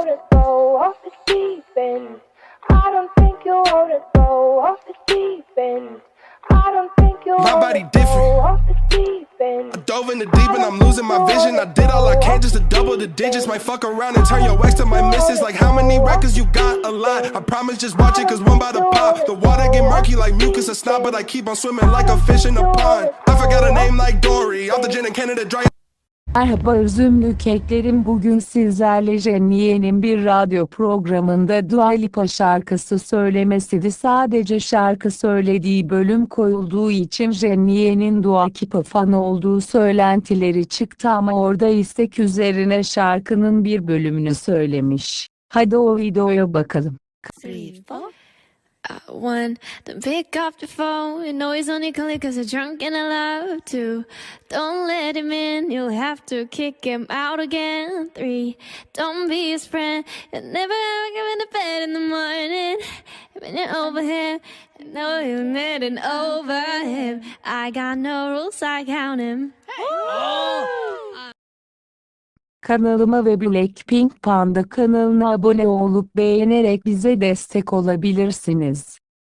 wanna go off the deep end. I don't think you wanna go off the deep end. I don't think you My body different. go off the deep end. Dove in the deep and I'm losing my vision. I did all I can just to double the digits. Might fuck around and turn your ex to my missus. Like how many records you got? A lot. I promise just watch it cause one by the pop. The water get murky like mucus or snot, but I keep on swimming like a fish in a pond. I forgot a name like Dory. Off the gin and Canada dry. Merhaba üzümlü keklerim bugün sizlerle Jenniye'nin bir radyo programında Dua Lipa şarkısı söylemesiydi. Sadece şarkı söylediği bölüm koyulduğu için Jenniye'nin Dua Lipa fanı olduğu söylentileri çıktı ama orada istek üzerine şarkının bir bölümünü söylemiş. Hadi o videoya bakalım. three, Uh, one, then pick up the phone. You know he's only calling cause you're drunk and I love to. Don't let him in, you'll have to kick him out again. Three, don't be his friend. You'll never ever give in to bed in the morning. When you're over him, I know you're netting over him. I got no rules, I count him. Kanalıma ve Blackpink Panda kanalına abone olup beğenerek bize destek olabilirsiniz.